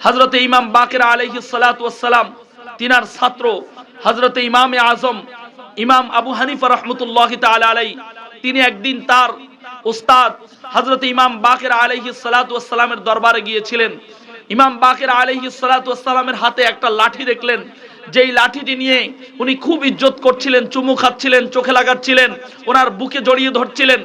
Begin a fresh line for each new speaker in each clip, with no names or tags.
হজরত ইমাম বাকের আলহি সালাম তিনার ছাত্র হজরত ইমাম আজম, ইমাম আবু হানিফা রহমতুল্লাহ আলাই তিনি একদিন তার উস্তাদ হজরত ইমাম বাকের আলহি সালামের দরবারে গিয়েছিলেন। ইমাম বাকের আলহি সালামের হাতে একটা লাঠি দেখলেন। যেই লাঠিটি নিয়ে উনি খুব ইজ্জত করছিলেন, চুমু খাচ্ছিলেন, চোখে লাগাচ্ছিলেন, ওনার বুকে জড়িয়ে ধরছিলেন।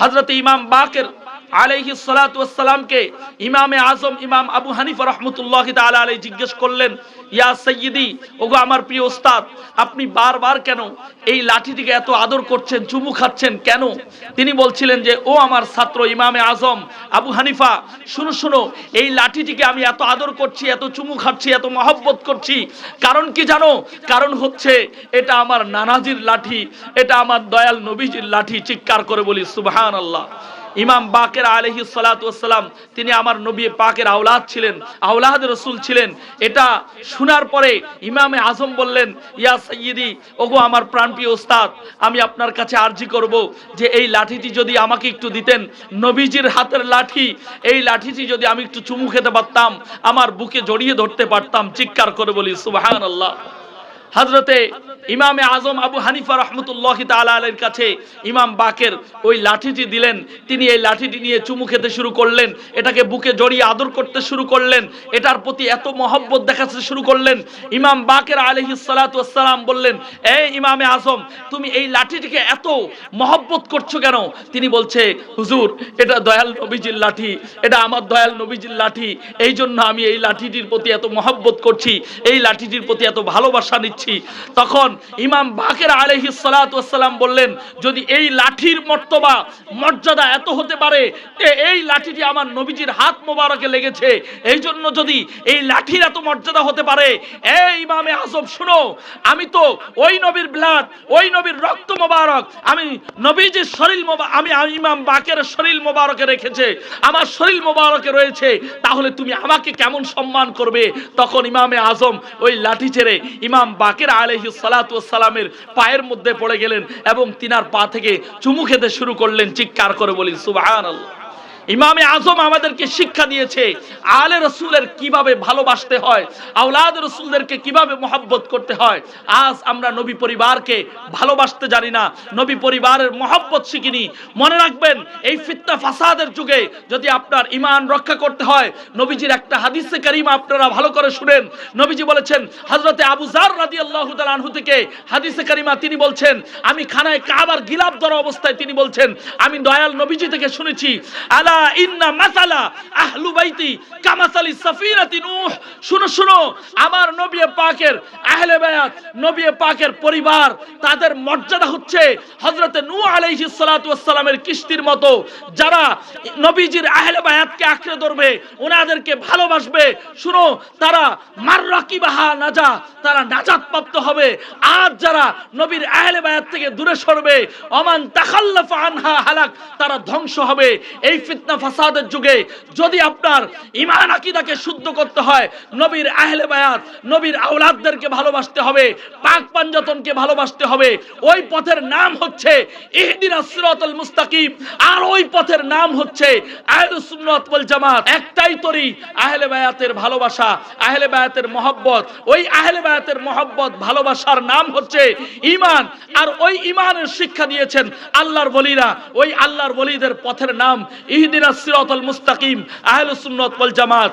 হজরত ইমাম বাকের আলাইহি সালাতামকে ইমামে আজম, ইমাম আবু হানিফা রহমতুল্লাহ তালা আলাই জিজ্ঞেস করলেন, ইয়া সৈয়দি ওগো আমার প্রিয় ওস্তাদ আপনি বারবার কেন এই লাঠিটিকে এত আদর করছেন, চুমু খাচ্ছেন কেন? তিনি বলছিলেন যে, ও আমার ছাত্র ইমামে আজম, আবু হানিফা, শুনো শুনো, এই লাঠিটিকে আমি এত আদর করছি, এত চুমু খাচ্ছি, এত মহব্বত করছি। কারণ কি জানো? কারণ হচ্ছে এটা আমার নানাজির লাঠি, এটা আমার দয়াল নবীজির লাঠি, চিৎকার করে বলি সুবহান আল্লাহ ইমাম বাকের আলহি সালাতাম তিনি আমার নবী পাকের আওলাদ ছিলেন, আওলাদ রসুল ছিলেন। এটা শোনার পরে ইমামে আজম বললেন, ইয়া সৈয়দি ওগো আমার প্রাণপ্রিয় ওস্তাদ আমি আপনার কাছে আর্জি করব যে এই লাঠিটি যদি আমাকে একটু দিতেন, নবীজির হাতের লাঠি, এই লাঠিটি যদি আমি একটু চুমু খেতে পারতাম, আমার বুকে জড়িয়ে ধরতে পারতাম, চিৎকার করে বলি সুবাহান আল্লাহ হজরতে ইমামে আজম আবু হানিফা রহমতুল্লাহ তালের কাছে ইমাম বাকের ওই লাঠিটি দিলেন। তিনি এই লাঠিটি নিয়ে চুমু খেতে শুরু করলেন। এটাকে বুকে জড়িয়ে আদর করতে শুরু করলেন। এটার প্রতি এত মহব্বত দেখাতে শুরু করলেন। ইমাম বাকের আলহি সালাতাম বললেন, এই ইমামে আজম, তুমি এই লাঠিটিকে এত মহব্বত করছ কেন? তিনি বলছে, হুজুর, এটা দয়াল নবীজির লাঠি। এটা আমার দয়াল নবীজির লাঠি। এই জন্য আমি এই লাঠিটির প্রতি এত মহব্বত করছি। এই লাঠিটির প্রতি এত ভালোবাসা নিচ্ছি। তখন ইমাম বাকের আলহি সালাতাম বললেন, যদি এই লাঠির মর্তবা, মর্যাদা এত হতে পারে এই লাঠিটি আমার নবীজির হাত মোবারকে লেগেছে। এই জন্য যদি এই লাঠির এত মর্যাদা হতে পারে এই ইমামে আজব শুনো, আমি তো ওই নবীর ব্লাড, ওই নবীর রক্ত মোবারক, আমি নবীজির শরীর আমি ইমাম বাকের শরীর মোবারকে রেখেছে। আমার শরীর মোবারকে রয়েছে, তাহলে তুমি আমাকে কেমন সম্মান করবে? তখন ইমামে আজম ওই লাঠি ছেড়ে ইমাম বাকের আলহি সালাতামের পায়ের মধ্যে পড়ে গেলেন এবং তিনার পা থেকে চুমু খেতে শুরু করলেন চিৎকার করে বলি সুবাহ ইমামে আজম আমাদেরকে শিক্ষা দিয়েছে, আলে রসুলের কীভাবে ভালোবাসতে হয় আউলাদ রসুলদেরকে কীভাবে মহব্বত করতে হয়, আজ আমরা নবী পরিবারকে ভালোবাসতে জানি না, নবী পরিবারের মহব্বত শিখিনি। মনে রাখবেন, এই ফিতনা ফাসাদের যুগে যদি আপনার ইমান রক্ষা করতে হয়, নবীজির একটা হাদিসে কারিমা আপনারা ভালো করে শুনেন। নবীজি বলেছেন হজরতে আবু জার রাদি আল্লাহ আনহু থেকে হাদিসে কারিমা তিনি বলছেন, আমি খানায় কাবার গিলাপ ধরা অবস্থায় তিনি বলছেন, আমি দয়াল নবীজি থেকে শুনেছি, আলা ইন্না মাসালা আহলু বাইতি কামাসালি সাফিরাতি নূহ। শুনো শুনো, আমার নবী পাকের আহলে বায়াত, নবী পাকের পরিবার, তাদের মর্যাদা হচ্ছে হযরতে নূহ আলাইহিস সালাতু ওয়াসসালামের কিস্তির মতো। যারা নবীজির আহলে বায়াতকে আঁকড়ে ধরবে ওনাদেরকে ভালোবাসবে, শুনো, তারা মাররাকিবাহা নাজা, তারা নাজাত প্রাপ্ত হবে। আর যারা নবীর আহলে বায়াত থেকে দূরে সরবে অমান তাখাল্লাফা আনহা হালাক, তারা ধ্বংস হবে। এই ফিতনা ফাসাদের যুগে যদি আপনার ইমান আকিদাকে শুদ্ধ করতে হয় নবীর আহলে বায়াত, নবীর আওলাদদেরকে ভালোবাসতে হবে, পাক পাঞ্জাতনকে ভালোবাসতে হবে। ওই পথের নাম হচ্ছে ইহদিনাস সিরাতাল মুস্তাকিম, আর ওই পথের নাম হচ্ছে আহলুস সুন্নাত ওয়াল জামাত। একটাই তরি আহলে বায়াতের ভালোবাসা, আহলে বায়াতের মহব্বত। ওই আহলে বায়াতের মহব্বত, ভালোবাসার নাম হচ্ছে ঈমান। আর ওই ঈমানের শিক্ষা দিয়েছেন আল্লাহর বলিরা। ওই আল্লাহর বলিদের পথের নাম ইহদিনাস সিরাতাল মুস্তাকিম, আহলুস সুন্নাত ওয়াল জামাত।